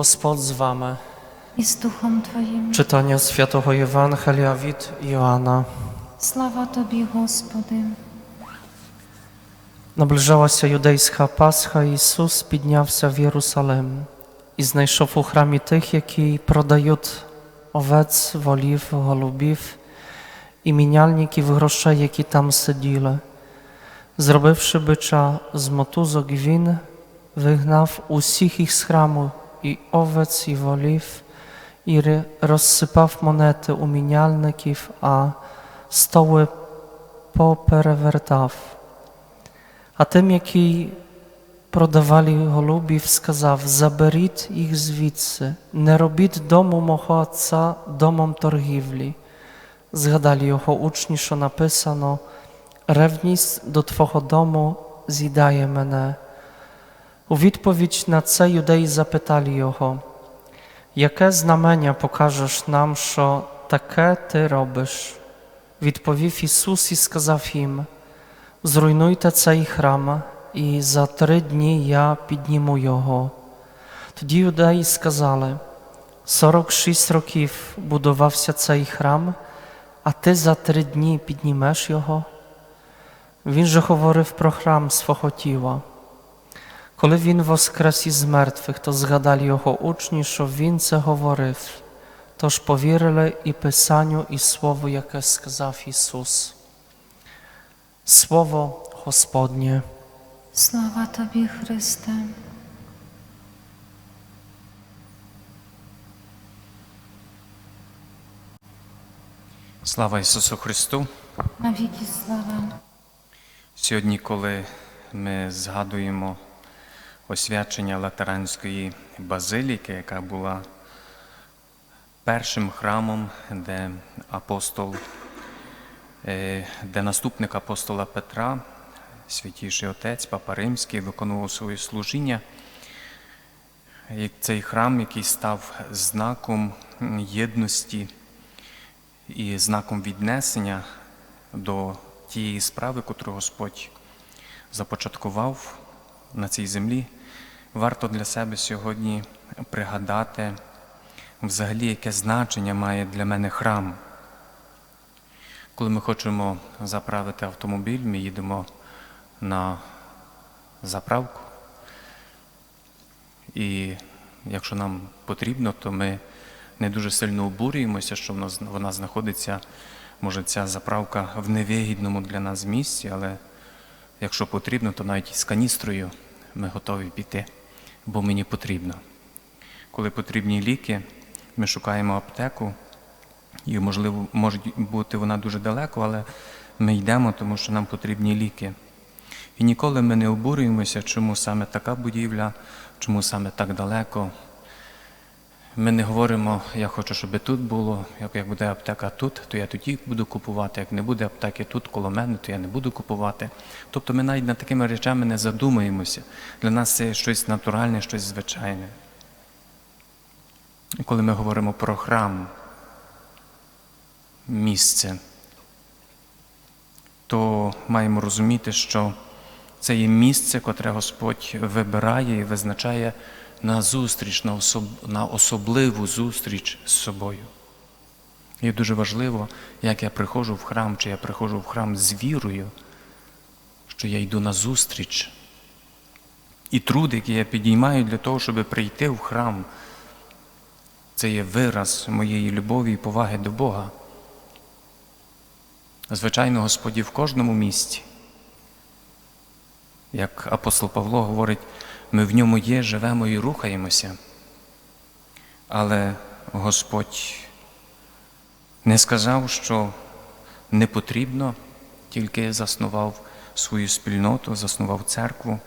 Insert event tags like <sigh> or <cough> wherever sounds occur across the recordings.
Господь з вами. i z duchom Twoim. Czytanie Świętego Ewangelia від Joana. Sława Tobie, Господи. Наближалася юдейська Пасха, і Ісус піднявся в Єрусалим і знайшов у храмі тих, які продають овець, волів, голубів і міняльників грошей, які там сиділи. Зробивши бича з мотузок, він вигнав усіх їх з храму, овець, і волів, і ри- розсипав монети у міняльників, а столи поперевертав. А тим, які продавали голубів, сказав: Заберіть їх звідси, не робіть дому мого отця домом торгівлі. Згадали його учні, що написано: Ревність до Твого дому з'їдає мене. У відповідь на це юдеї запитали його, яке знамення покажеш нам, що таке ти робиш? Відповів Ісус і сказав їм, Зруйнуйте цей храм, і за три дні я підніму його. Тоді юдеї сказали: 46 років будувався цей храм, а ти за три дні піднімеш його. Він же говорив про храм свого тіла. Коли він воскрес із мертвих, то згадали його учні, що він це говорив. Тож повірили і Писанню, і Слову, яке сказав Ісус. Słowo Господнє. Sława Tobie, Chryste. Слава Ісусу Христу! Na wieki sława. Сьогодні, коли ми згадуємо освячення Латеранської базиліки, яка була першим храмом, де апостол, е, де наступник апостола Петра, святіший отець, Папа Римський, виконував своє служіння. Цей храм, який став знаком єдності і знаком віднесення до тієї справи, котру Господь започаткував на цій землі, варто для себе сьогодні пригадати, взагалі, яке значення має для мене храм. Коли ми хочемо заправити автомобіль, ми їдемо на заправку. І якщо нам потрібно, то ми не дуже сильно обурюємося, що вона, знаходиться, може, ця заправка в невигідному для нас місці, але якщо потрібно, то навіть з каністрою ми готові піти, бо мені потрібно. Коли потрібні ліки, ми шукаємо аптеку, і, можливо, може бути вона дуже далеко, але ми йдемо, тому що нам потрібні ліки. І ніколи ми не обурюємося, чому саме така будівля, чому саме так далеко. Ми не говоримо, я хочу, щоб тут було, як, буде аптека тут, то я тоді буду купувати. Як не буде аптеки тут коло мене, то я не буду купувати. Тобто ми навіть над такими речами не задумуємося. Для нас це щось натуральне, щось звичайне. І коли ми говоримо про храм, місце, то маємо розуміти, що це є місце, котре Господь вибирає і визначає на зустріч, на, особ... на особливу зустріч з собою. І дуже важливо, як я приходжу в храм, чи я приходжу в храм з вірою, що я йду на зустріч. І труд, який я підіймаю для того, щоб прийти в храм, це є вираз моєї любові і поваги до Бога. Звичайно, Господі в кожному місці. Як апостол Павло говорить, ми в ньому є, живемо і рухаємося. Але Господь не сказав, що не потрібно, тільки заснував свою спільноту, заснував церкву,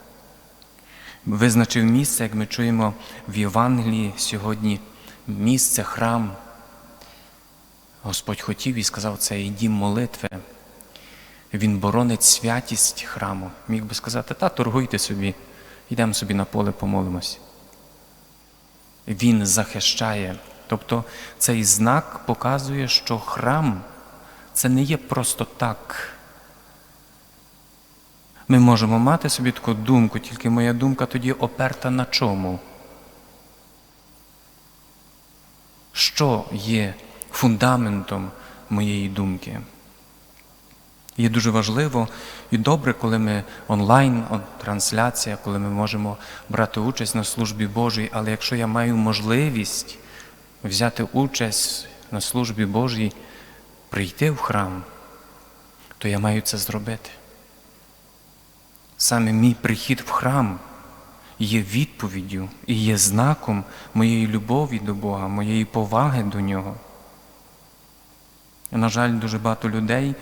визначив місце, як ми чуємо в Євангелії сьогодні, місце, храм. Господь хотів і сказав, це і дім молитви. Він боронить святість храму. Міг би сказати, та торгуйте собі, йдемо собі на поле, помолимось. Він захищає. Тобто цей знак показує, що храм це не є просто так. Ми можемо мати собі таку думку, тільки моя думка тоді оперта на чому? що є фундаментом моєї думки. Є дуже важливо і добре, коли ми онлайн, трансляція, коли ми можемо брати участь на службі Божій, але якщо я маю можливість взяти участь на службі Божій, прийти в храм, то я маю це зробити. Саме мій прихід в храм є відповіддю і є знаком моєї любові до Бога, моєї поваги до Нього. На жаль, дуже багато людей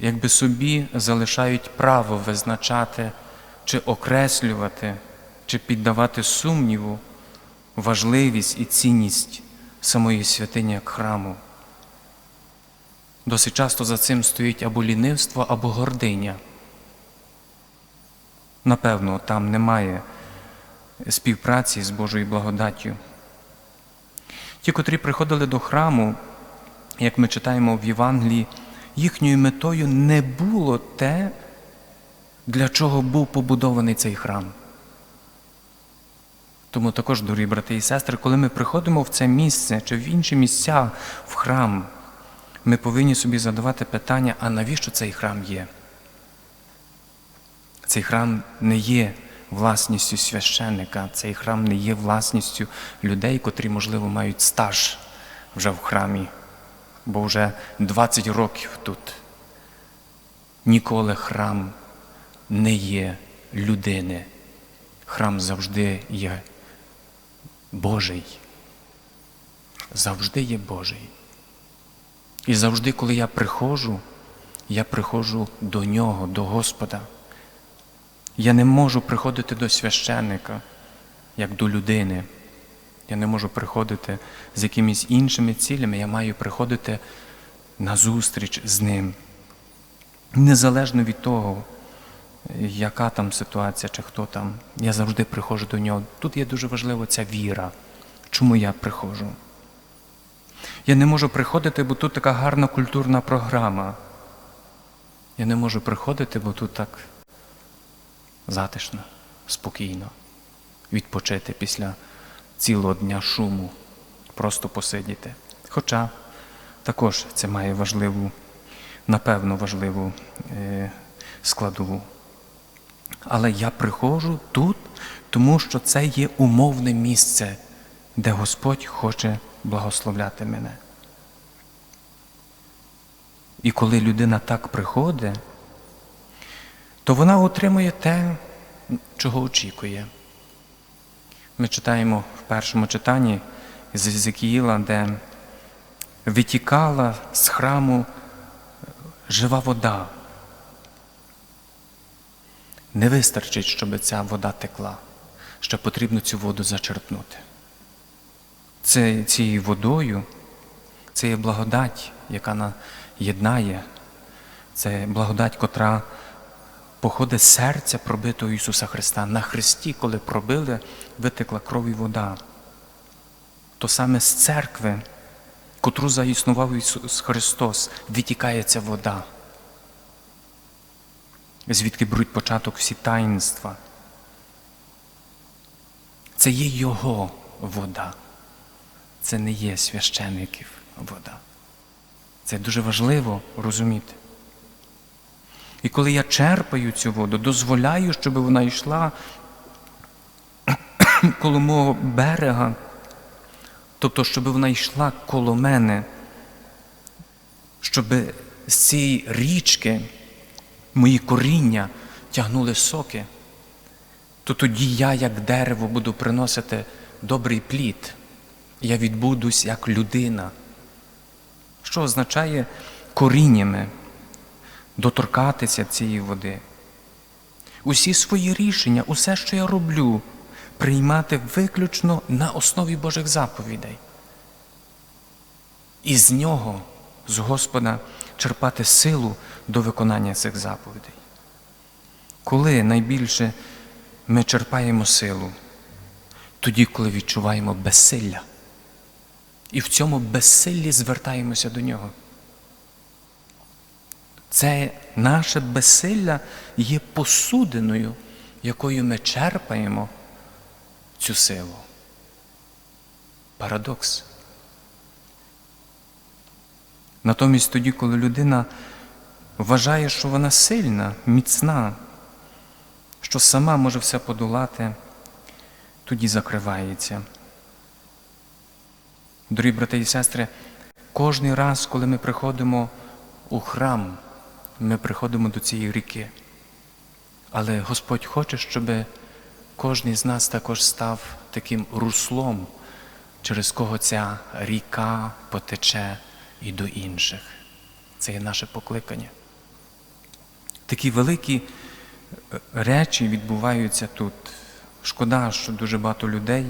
якби собі залишають право визначати чи окреслювати, чи піддавати сумніву важливість і цінність самої святині як храму. Досить часто за цим стоїть або лінивство, або гординя. Напевно, там немає співпраці з Божою благодаттю. Ті, котрі приходили до храму, як ми читаємо в Євангелії, їхньою метою не було те, для чого був побудований цей храм. Тому також, дорогі брати і сестри, коли ми приходимо в це місце чи в інші місця в храм, ми повинні собі задавати питання, а навіщо цей храм є? Цей храм не є власністю священника, цей храм не є власністю людей, котрі, можливо, мають стаж вже в храмі, бо вже 20 років тут. Ніколи храм не є людини. Храм завжди є Божий. Завжди є Божий. І завжди, коли я приходжу, я приходжу до Нього, до Господа. Я не можу приходити до священника, як до людини. Я не можу приходити з якимись іншими цілями. Я маю приходити на зустріч з ним. Незалежно від того, яка там ситуація чи хто там, я завжди приходжу до нього. Тут є дуже важлива ця віра. Чому я приходжу? Я не можу приходити, бо тут така гарна культурна програма. Я не можу приходити, бо тут так затишно, спокійно, відпочити після цілого дня шуму, просто посидіти. Хоча також це має важливу, напевно, важливу е, складову. Але я приходжу тут, тому що це є умовне місце, де Господь хоче благословляти мене. І коли людина так приходить, то вона отримує те, чого очікує. Ми читаємо в першому читанні з Єзекіїла, де витікала з храму жива вода. Не вистачить, щоб ця вода текла, що потрібно цю воду зачерпнути. Це, цією водою це є благодать, яка нас єднає, це благодать, котра походить серця пробитого Ісуса Христа. На Христі, коли пробили, витекла кров і вода. То саме з церкви, котру заіснував Ісус Христос, витікає ця вода звідки беруть початок всі таїнства. Це є Його вода. Це не є священиків вода. Це дуже важливо розуміти. І коли я черпаю цю воду, дозволяю, щоб вона йшла <coughs> коло мого берега, тобто, щоб вона йшла коло мене, щоб з цієї річки мої коріння тягнули соки, то тоді я, як дерево, буду приносити добрий плід. Я відбудусь як людина. Що означає коріннями доторкатися цієї води? Усі свої рішення, усе, що я роблю, приймати виключно на основі Божих заповідей. І з нього, з Господа, черпати силу до виконання цих заповідей. Коли найбільше ми черпаємо силу, тоді, коли відчуваємо безсилля, і в цьому безсиллі звертаємося до нього. Це наше безсилля є посудиною, якою ми черпаємо цю силу. Парадокс. Натомість тоді, коли людина вважає, що вона сильна, міцна, що сама може все подолати, тоді закривається. Дорогі брати і сестри, кожний раз, коли ми приходимо у храм, ми приходимо до цієї ріки. Але Господь хоче, щоб кожен з нас також став таким руслом, через кого ця ріка потече і до інших. Це є наше покликання. Такі великі е, речі відбуваються тут. Шкода, що дуже багато людей,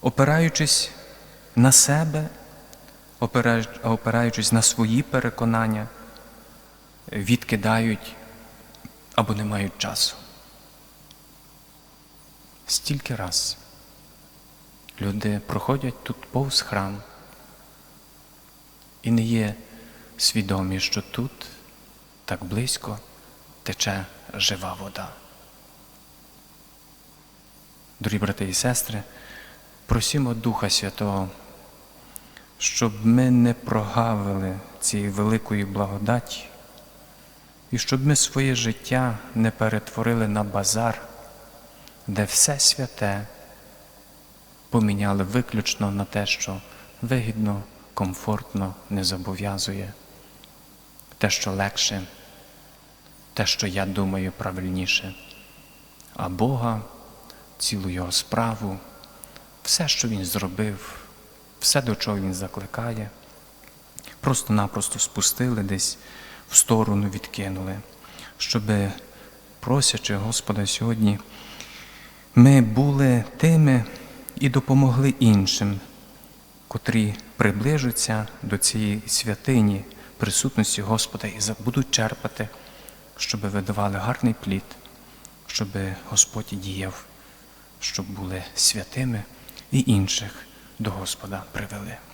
опираючись на себе, опира- опираючись на свої переконання, відкидають або не мають часу. Стільки раз люди проходять тут повз храм і не є свідомі, що тут так близько тече жива вода. Дорогі брати і сестри, просімо Духа Святого, щоб ми не прогавили цієї великої благодаті, і щоб ми своє життя не перетворили на базар, де все святе поміняли виключно на те, що вигідно, комфортно, не зобов'язує, те, що легше, те, що я думаю правильніше, а Бога, цілу Його справу, все, що Він зробив, все, до чого Він закликає, просто-напросто спустили десь в сторону відкинули, щоб, просячи Господа сьогодні, ми були тими і допомогли іншим, котрі приближаться до цієї святині присутності Господа і будуть черпати, щоб видавали гарний плід, щоб Господь діяв, щоб були святими і інших до Господа привели.